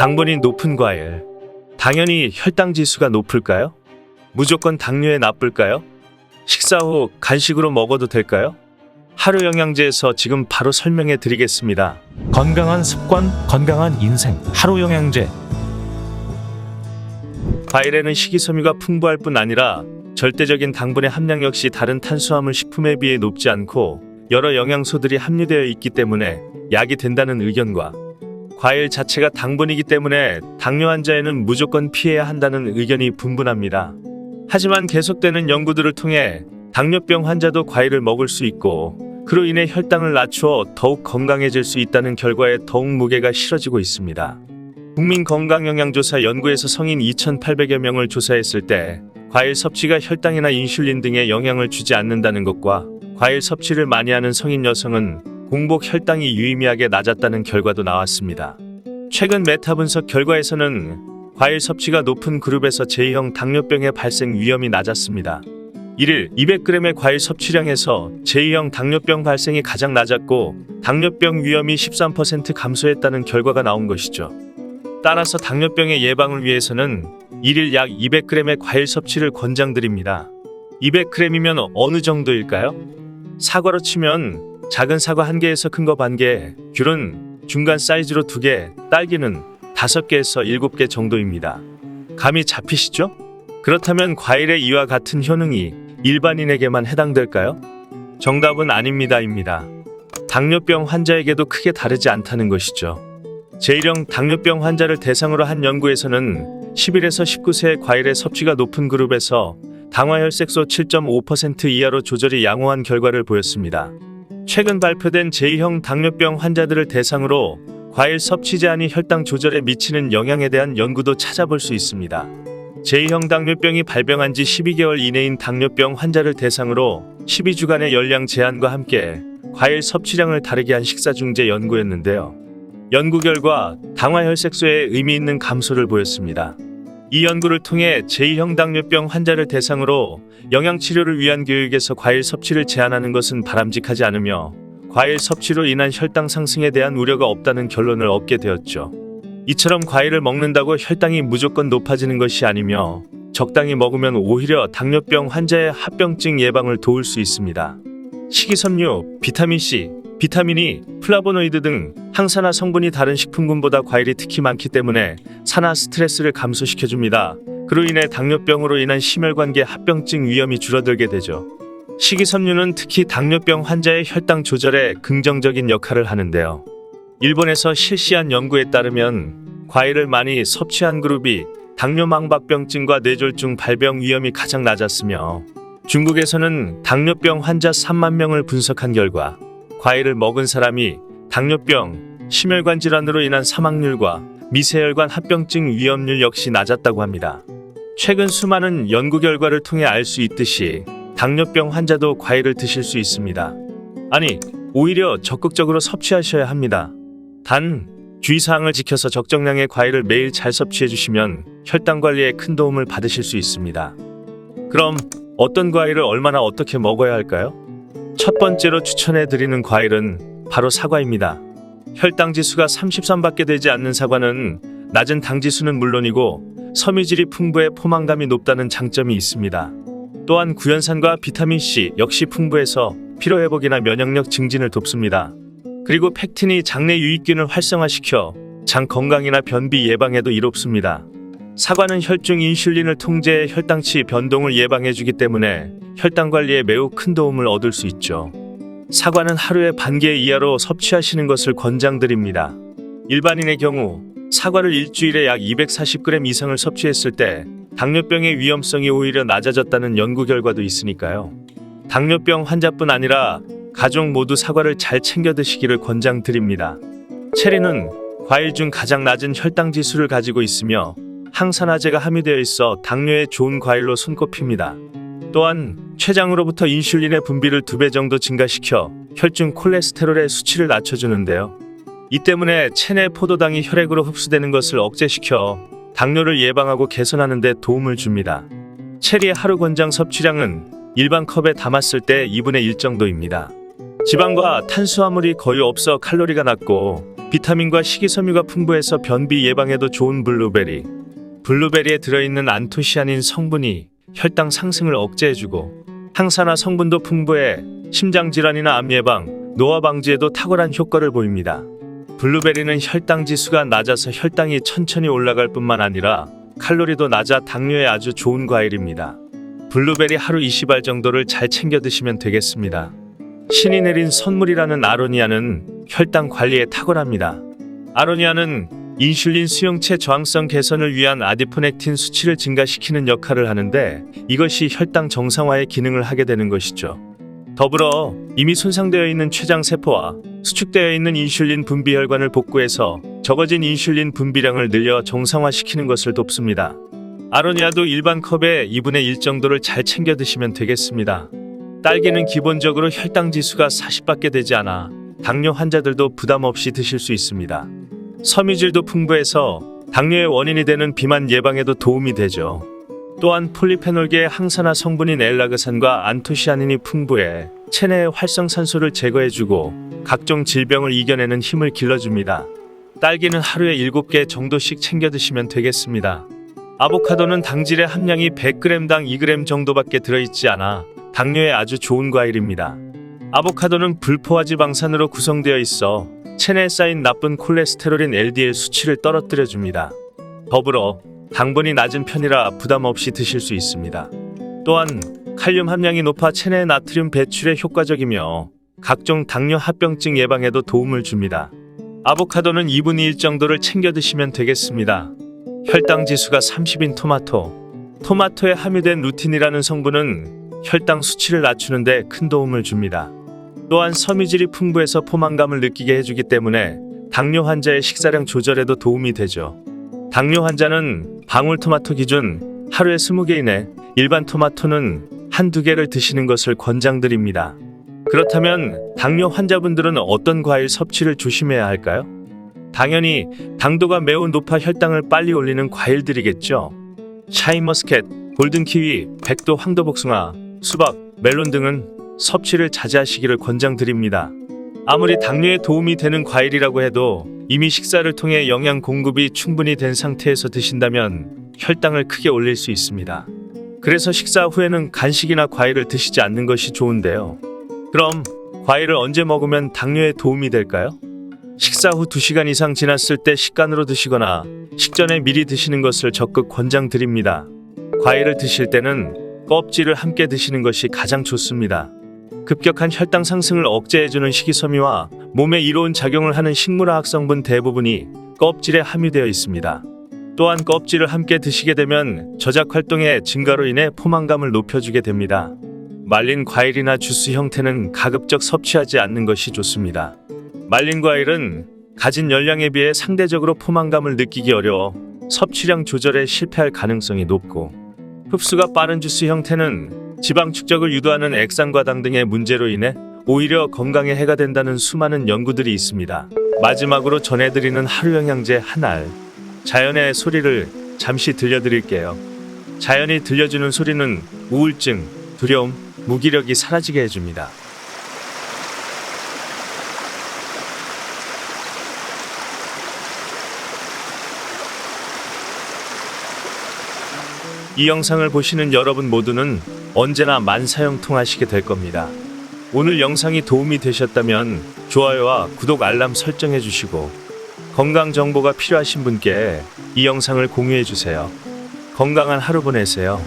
당분이 높은 과일. 당연히 혈당 지수가 높을까요? 무조건 당뇨에 나쁠까요? 식사 후 간식으로 먹어도 될까요? 하루 영양제에서 지금 바로 설명해 드리겠습니다. 건강한 습관, 건강한 인생. 하루 영양제. 과일에는 식이섬유가 풍부할 뿐 아니라 절대적인 당분의 함량 역시 다른 탄수화물 식품에 비해 높지 않고 여러 영양소들이 함유되어 있기 때문에 약이 된다는 의견과 과일 자체가 당분이기 때문에 당뇨 환자에는 무조건 피해야 한다는 의견이 분분합니다. 하지만 계속되는 연구들을 통해 당뇨병 환자도 과일을 먹을 수 있고 그로 인해 혈당을 낮추어 더욱 건강해질 수 있다는 결과에 더욱 무게가 실어지고 있습니다. 국민건강영양조사 연구에서 성인 2,800여 명을 조사했을 때 과일 섭취가 혈당이나 인슐린 등에 영향을 주지 않는다는 것과 과일 섭취를 많이 하는 성인 여성은 공복 혈당이 유의미하게 낮았다는 결과도 나왔습니다. 최근 메타 분석 결과에서는 과일 섭취가 높은 그룹에서 제2형 당뇨병의 발생 위험이 낮았습니다. 1일 200g의 과일 섭취량에서 제2형 당뇨병 발생이 가장 낮았고 당뇨병 위험이 13% 감소했다는 결과가 나온 것이죠. 따라서 당뇨병의 예방을 위해서는 1일 약 200g의 과일 섭취를 권장드립니다. 200g이면 어느 정도일까요? 사과로 치면 작은 사과 1개에서 큰 거 반 개, 귤은 중간 사이즈로 2개, 딸기는 5개에서 7개 정도입니다. 감이 잡히시죠? 그렇다면 과일의 이와 같은 효능이 일반인에게만 해당될까요? 정답은 아닙니다입니다. 당뇨병 환자에게도 크게 다르지 않다는 것이죠. 제1형 당뇨병 환자를 대상으로 한 연구에서는 11에서 19세의 과일의 섭취가 높은 그룹에서 당화혈색소 7.5% 이하로 조절이 양호한 결과를 보였습니다. 최근 발표된 제2형 당뇨병 환자들을 대상으로 과일 섭취 제한이 혈당 조절에 미치는 영향에 대한 연구도 찾아볼 수 있습니다. 제2형 당뇨병이 발병한 지 12개월 이내인 당뇨병 환자를 대상으로 12주간의 열량 제한과 함께 과일 섭취량을 다르게 한 식사 중재 연구였는데요. 연구 결과 당화혈색소에 의미 있는 감소를 보였습니다. 이 연구를 통해 제2형 당뇨병 환자를 대상으로 영양치료를 위한 교육에서 과일 섭취를 제한하는 것은 바람직하지 않으며 과일 섭취로 인한 혈당 상승에 대한 우려가 없다는 결론을 얻게 되었죠. 이처럼 과일을 먹는다고 혈당이 무조건 높아지는 것이 아니며 적당히 먹으면 오히려 당뇨병 환자의 합병증 예방을 도울 수 있습니다. 식이섬유, 비타민C, 비타민이, 플라보노이드 등 항산화 성분이 다른 식품군보다 과일이 특히 많기 때문에 산화 스트레스를 감소시켜줍니다. 그로 인해 당뇨병으로 인한 심혈관계 합병증 위험이 줄어들게 되죠. 식이섬유는 특히 당뇨병 환자의 혈당 조절에 긍정적인 역할을 하는데요. 일본에서 실시한 연구에 따르면 과일을 많이 섭취한 그룹이 당뇨망박병증과 뇌졸중 발병 위험이 가장 낮았으며 중국에서는 당뇨병 환자 3만 명을 분석한 결과 과일을 먹은 사람이 당뇨병, 심혈관 질환으로 인한 사망률과 미세혈관 합병증 위험률 역시 낮았다고 합니다. 최근 수많은 연구 결과를 통해 알 수 있듯이 당뇨병 환자도 과일을 드실 수 있습니다. 아니, 오히려 적극적으로 섭취하셔야 합니다. 단, 주의사항을 지켜서 적정량의 과일을 매일 잘 섭취해 주시면 혈당 관리에 큰 도움을 받으실 수 있습니다. 그럼 어떤 과일을 얼마나 어떻게 먹어야 할까요? 첫 번째로 추천해 드리는 과일은 바로 사과입니다. 혈당 지수가 33밖에 되지 않는 사과는 낮은 당 지수는 물론이고 섬유질이 풍부해 포만감이 높다는 장점이 있습니다. 또한 구연산과 비타민 C 역시 풍부해서 피로 회복이나 면역력 증진을 돕습니다. 그리고 팩틴이 장내 유익균을 활성화시켜 장 건강이나 변비 예방에도 이롭습니다. 사과는 혈중 인슐린을 통제해 혈당치 변동을 예방해주기 때문에 혈당 관리에 매우 큰 도움을 얻을 수 있죠. 사과는 하루에 반 개 이하로 섭취하시는 것을 권장드립니다. 일반인의 경우 사과를 일주일에 약 240g 이상을 섭취했을 때 당뇨병의 위험성이 오히려 낮아졌다는 연구 결과도 있으니까요. 당뇨병 환자뿐 아니라 가족 모두 사과를 잘 챙겨 드시기를 권장드립니다. 체리는 과일 중 가장 낮은 혈당 지수를 가지고 있으며 항산화제가 함유되어 있어 당뇨에 좋은 과일로 손꼽힙니다. 또한 췌장으로부터 인슐린의 분비를 두 배 정도 증가시켜 혈중 콜레스테롤의 수치를 낮춰주는데요. 이 때문에 체내 포도당이 혈액으로 흡수되는 것을 억제시켜 당뇨를 예방하고 개선하는 데 도움을 줍니다. 체리의 하루 권장 섭취량은 일반 컵에 담았을 때 2분의 1 정도입니다. 지방과 탄수화물이 거의 없어 칼로리가 낮고 비타민과 식이섬유가 풍부해서 변비 예방에도 좋은 블루베리. 블루베리에 들어있는 안토시아닌 성분이 혈당 상승을 억제해주고 항산화 성분도 풍부해 심장 질환이나 암 예방, 노화 방지에도 탁월한 효과를 보입니다. 블루베리는 혈당 지수가 낮아서 혈당이 천천히 올라갈 뿐만 아니라 칼로리도 낮아 당뇨에 아주 좋은 과일입니다. 블루베리 하루 20알 정도를 잘 챙겨 드시면 되겠습니다. 신이 내린 선물이라는 아로니아는 혈당 관리에 탁월합니다. 아로니아는 인슐린 수용체 저항성 개선을 위한 아디포넥틴 수치를 증가시키는 역할을 하는데 이것이 혈당 정상화의 기능을 하게 되는 것이죠. 더불어 이미 손상되어 있는 췌장 세포와 수축되어 있는 인슐린 분비 혈관을 복구해서 적어진 인슐린 분비량을 늘려 정상화시키는 것을 돕습니다. 아로니아도 일반 컵의 2분의 1 정도를 잘 챙겨 드시면 되겠습니다. 딸기는 기본적으로 혈당 지수가 40밖에 되지 않아 당뇨 환자들도 부담 없이 드실 수 있습니다. 섬유질도 풍부해서 당뇨의 원인이 되는 비만 예방에도 도움이 되죠. 또한 폴리페놀계의 항산화 성분인 엘라그산과 안토시아닌이 풍부해 체내의 활성산소를 제거해주고 각종 질병을 이겨내는 힘을 길러줍니다. 딸기는 하루에 7개 정도씩 챙겨 드시면 되겠습니다. 아보카도는 당질의 함량이 100g당 2g 정도밖에 들어있지 않아 당뇨에 아주 좋은 과일입니다. 아보카도는 불포화 지방산으로 구성되어 있어 체내에 쌓인 나쁜 콜레스테롤인 LDL 수치를 떨어뜨려 줍니다. 더불어 당분이 낮은 편이라 부담 없이 드실 수 있습니다. 또한 칼륨 함량이 높아 체내 나트륨 배출에 효과적이며 각종 당뇨 합병증 예방에도 도움을 줍니다. 아보카도는 2분의 1 정도를 챙겨 드시면 되겠습니다. 혈당 지수가 30인 토마토. 토마토에 함유된 루틴이라는 성분은 혈당 수치를 낮추는데 큰 도움을 줍니다. 또한 섬유질이 풍부해서 포만감을 느끼게 해주기 때문에 당뇨 환자의 식사량 조절에도 도움이 되죠. 당뇨 환자는 방울토마토 기준 하루에 20개 이내, 일반 토마토는 한두 개를 드시는 것을 권장드립니다. 그렇다면 당뇨 환자분들은 어떤 과일 섭취를 조심해야 할까요? 당연히 당도가 매우 높아 혈당을 빨리 올리는 과일들이겠죠. 샤인머스켓, 골든키위, 백도 황도복숭아, 수박, 멜론 등은 섭취를 자제하시기를 권장드립니다. 아무리 당뇨에 도움이 되는 과일이라고 해도 이미 식사를 통해 영양 공급이 충분히 된 상태에서 드신다면 혈당을 크게 올릴 수 있습니다. 그래서 식사 후에는 간식이나 과일을 드시지 않는 것이 좋은데요. 그럼 과일을 언제 먹으면 당뇨에 도움이 될까요? 식사 후 2시간 이상 지났을 때 식간으로 드시거나 식전에 미리 드시는 것을 적극 권장드립니다. 과일을 드실 때는 껍질을 함께 드시는 것이 가장 좋습니다. 급격한 혈당 상승을 억제해주는 식이섬유와 몸에 이로운 작용을 하는 식물화학 성분 대부분이 껍질에 함유되어 있습니다. 또한 껍질을 함께 드시게 되면 저작 활동의 증가로 인해 포만감을 높여주게 됩니다. 말린 과일이나 주스 형태는 가급적 섭취하지 않는 것이 좋습니다. 말린 과일은 가진 열량에 비해 상대적으로 포만감을 느끼기 어려워 섭취량 조절에 실패할 가능성이 높고 흡수가 빠른 주스 형태는 지방 축적을 유도하는 액상과당 등의 문제로 인해 오히려 건강에 해가 된다는 수많은 연구들이 있습니다. 마지막으로 전해드리는 하루 영양제 한 알 자연의 소리를 잠시 들려드릴게요. 자연이 들려주는 소리는 우울증, 두려움, 무기력이 사라지게 해줍니다. 이 영상을 보시는 여러분 모두는 언제나 만사형통하시게 될 겁니다. 오늘 영상이 도움이 되셨다면 좋아요와 구독 알람 설정해 주시고 건강 정보가 필요하신 분께 이 영상을 공유해 주세요. 건강한 하루 보내세요.